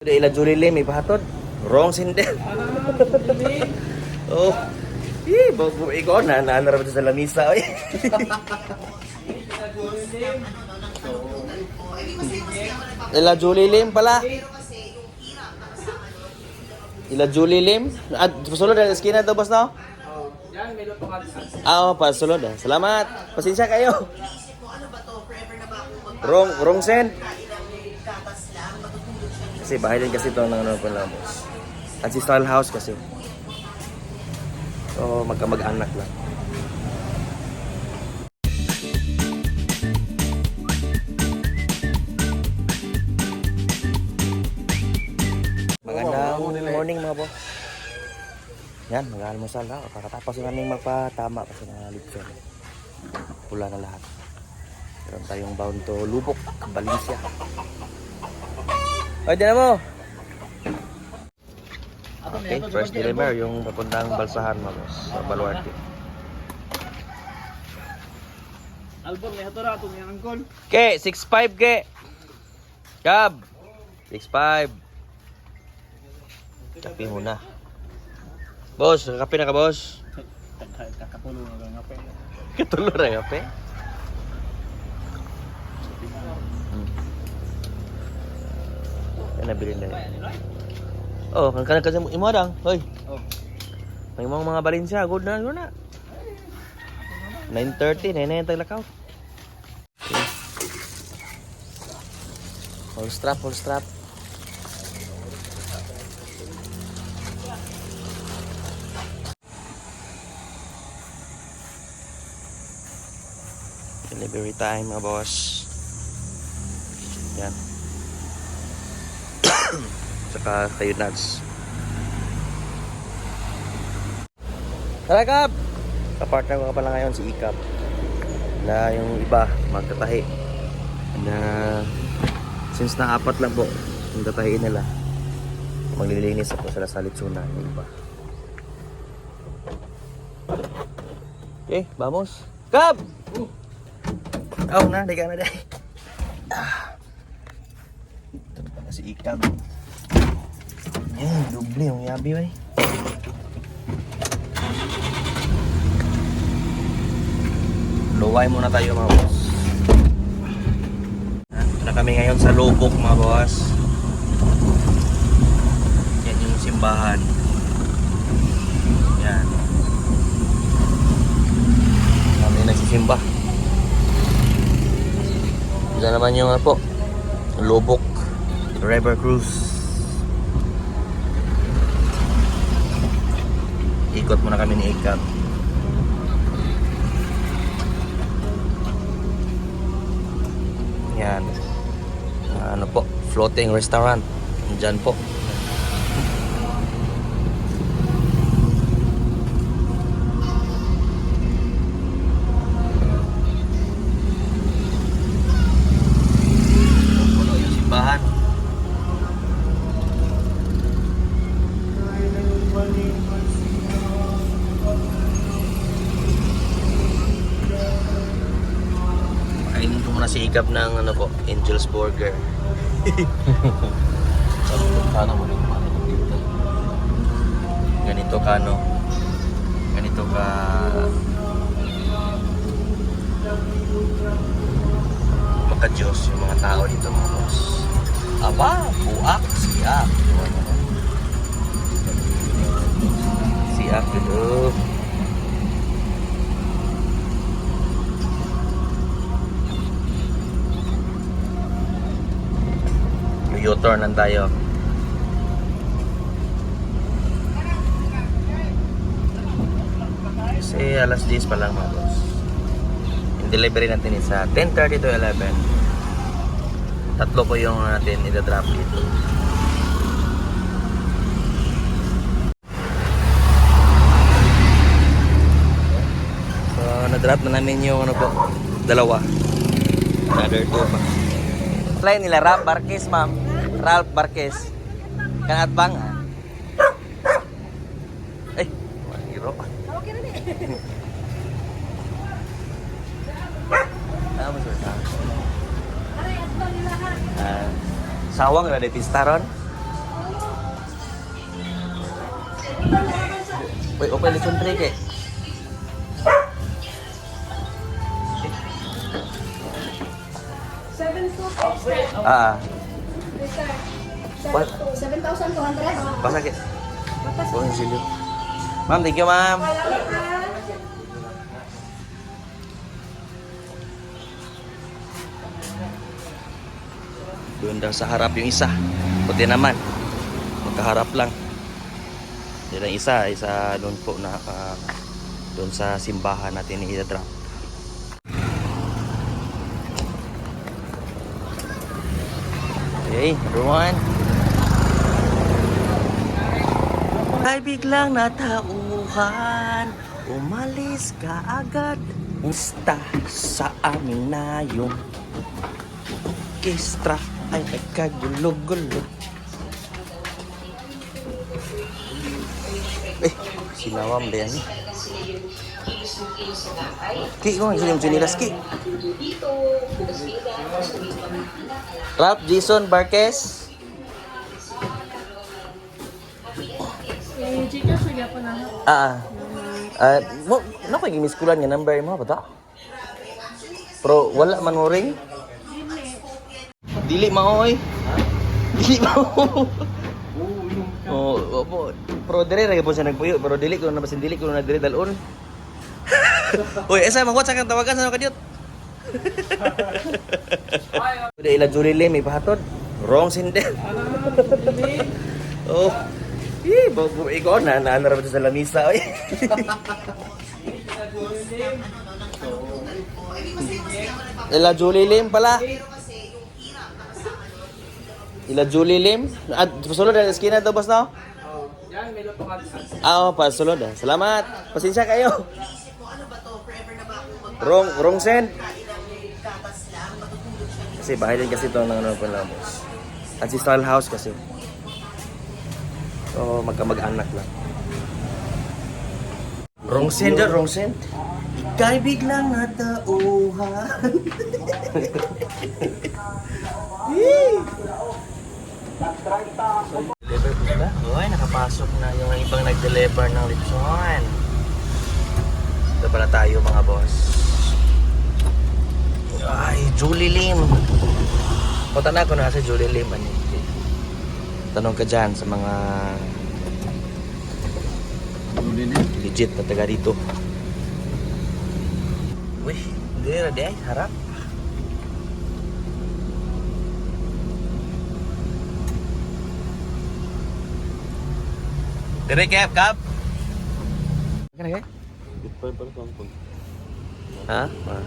Di ila Julie Lim ipahatod. Wrong sinder. oh. Eh, bago ikaw na naanarap sa lamisa oy. ila Julie Lim pala. Ila Julie Lim. At sulod na to boss no? Yan, may luto ka. Ah, oh, pa sulod ah. Salamat. Pasensya kayo. Wrong, wrong send. Kasi bahay din kasi ito ng pala boss. Ancestral house kasi. So, magkamag-anak lang. Magandang morning mga boss. Yan, mag-almusal na. Kakatapos na namin magpatama kasi na lipson. Pula na lahat. Meron tayong bound to Lubok, Valencia. Di na mo! Okay, first deliver yung papuntang balsahan mga boss sa Baluarte. Album, may hatura ito niya angkol. Ke, 6'5 ke! Cab! 6'5 Kape muna. Boss, kape na ka boss. Kakapulong na lang ako. Katulo na kape. Hmm. Nabili na yun. Oh, kan kana kasi imo dang. Hoy. Oh. May mga mga Valencia, good na, good na. 9.30, na yun taglakaw. Okay. Full strap, full strap. Delivery time mga boss. Yan. Tsaka kayo nuts. Tara Kap! Kapartner ko ka pala ngayon si Ikap. Na yung iba magtatahi. Na since na apat lang po yung tatahiin nila. Maglilinis ako sa Litsuna yung iba. Okay, vamos. Kap! Oh, na, di ka na dahil. Ah. Ito pala si Ikap. Yan, doble yung yabi ba eh. Luway muna tayo mga boss. Ito na kami ngayon sa Lubok mga boss. Yan yung simbahan. Yan. Kami nagsisimba. Diyan naman yung ano po, Lubok River Cruise. Ikot muna kami ni Ikap. Yan. Ano po, floating restaurant. Diyan po. Ko si Ikap ng ano po, Angel's Burger. Sana mo rin dito. Ganito ka no. Ganito ka maka Diyos yung mga tao dito mga boss. Aba, buak, siyak. Siyak dito. U-turn lang tayo. Kasi alas 10 pa lang mga boss. Yung delivery natin is sa 10.30 to 11. Tatlo po yung natin ida-drop dito. So, na-drop na namin yung ano po, dalawa. Another two pa. play nila Ralph Barkes, ma'am. Ralph Barkis. Kan bang. Ah. Eh, maniro. Ano mo sa ah, Sawang na di pistaron. Wait, open the country. Ah. What? 7,200. basa kay. Batas. Oh, silyo. Ma'am, thank you, ma'am. Doon daw sa harap yung isa. Puti naman. Magkaharap lang. Yan ang isa, isa doon po na ah, doon sa simbahan natin i-drop. Okay, everyone. Ay biglang natauhan Umalis ka agad Usta sa amin na yung orkestra ay nagkagulo-gulo. Sinawam yan? Ki, sino yung sinilas, Ki? Ralph Jason Barquez. Na. Ah, ah, mo, ano kayo gimiskulan nga number mo ba ta? Pero wala man mo ring? Dili maoy. Dili mao. Oh, opo. Pero dire ra po siya nagpuyo, pero dili ko na basin dili ko na dire dalon. Uy, esa mag WhatsApp kang tawagan sa kadiot. Udah ila Julie Lim ipahatod. Wrong sender. oh. Ih, bago ikaw na naanarap sa lamisa oy. Ila Julie Lim pala. Ila Julie Lim. At pasulod na eskina daw boss no? Yan, may luto ka. Ah, oh, pasulod ah. Salamat. Pasensya kayo. Wrong, wrong send. Kasi bahay din kasi ito ng ano lang boss. Ancestral house kasi. So, magkamag-anak lang. Wrong send dyan, wrong send. Ika'y biglang natauhan. Sila? Uy, nakapasok na yung ibang nag-deliver ng lechon. Ito pala tayo mga boss. Ay, Julie Lim. Punta na ako na si Julie Lim. Ano? Tanong ka dyan sa mga legit na taga dito. Uy, hindi na di harap. Dire kap kap. Kana kay? Ha? Ah.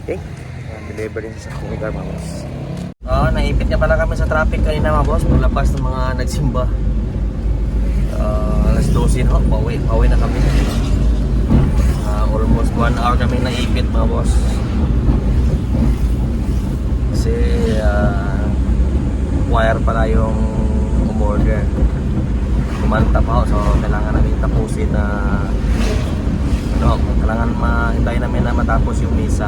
Okay. Ah, deliver din sa akong lugar mga boss. Oo, naipit nga pala kami sa traffic kanina mga boss. Paglabas ng mga nagsimba. Ah, alas 12 na ho. Pauwi, pauwi na kami. Ah, almost 1 hour kami naipit mga boss. Kasi ah, wire pala yung umorder. Kumanta pa ako, so kailangan namin tapusin na ano, kailangan mahintayin namin na matapos yung misa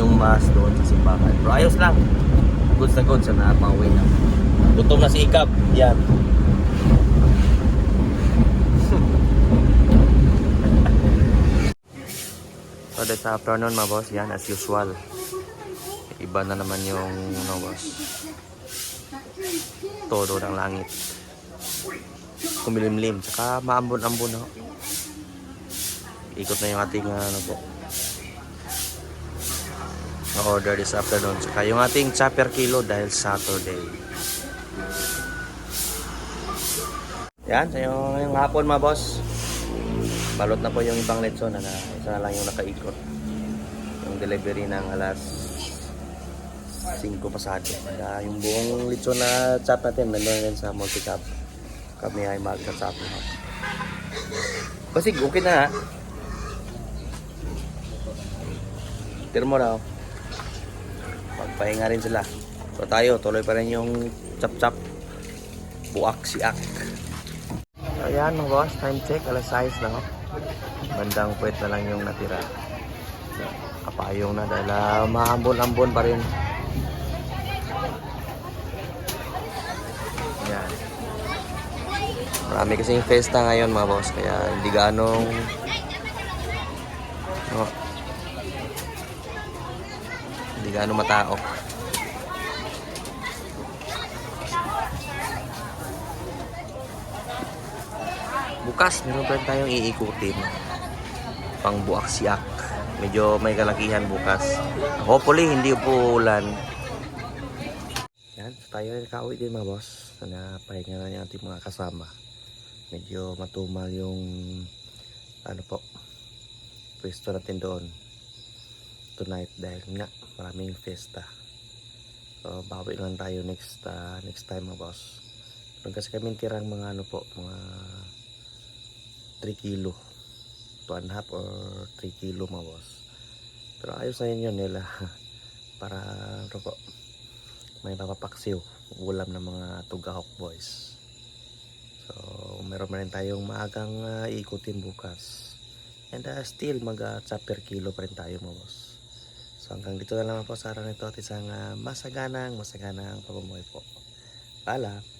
yung mass doon sa simbahan. Pero ayos lang. Goods na goods na pauwi na. Gutom na si Ikap. Yan. so this afternoon mga boss, yan as usual. Iba na naman yung ano boss. Todo ng langit. Kumilimlim. Tsaka maambon-ambon no? Ikot na yung ating ano po. Na-order this afternoon. Tsaka yung ating chopper kilo dahil Saturday. Yan, so yung, hapon mga boss. Balot na po yung ibang letson na, na isa na lang yung nakaikot. Yung delivery ng alas 5 pasado. Kaya yung buong litson na chop natin nandun rin sa multi-cup. Kami ay magka-chop na. Basig, okay na ha. Tira mo raw. Magpahinga rin sila. So tayo, tuloy pa rin yung chap-chap. Buak siak. So ayan mga boss, time check, alas 6 na ho. Bandang puwet na lang yung natira. Kapayong na dahil uh, maambon-ambon pa rin. Ayan. Marami kasing festa ngayon mga boss, kaya hindi ganong no, hindi ganong matao. Bukas, meron pa tayong iikutin. Pang buak siak. Medyo may kalakihan bukas. Hopefully, hindi po ulan. Yan, so tayo rin kauwi din mga boss. Sana pahinga na yung ating mga kasama. Medyo matumal yung ano po, pwesto natin doon tonight dahil nga maraming fiesta. So, bawi lang tayo next ah, next time mga boss. Meron kasi kami tirang mga ano po, mga 3 kilo. 2 and half or 3 kilo mga boss. Pero ayos na yun yun nila. Para ano po, may papapaksiw. Ulam ng mga tugahok boys. Meron na rin tayong maagang ah, ikutin bukas. And ah, still, mag uh, per kilo pa rin tayo mga boss. So, hanggang dito na lang po sa araw nito at isang ah, masaganang, masaganang pamumuhay po. Paalam.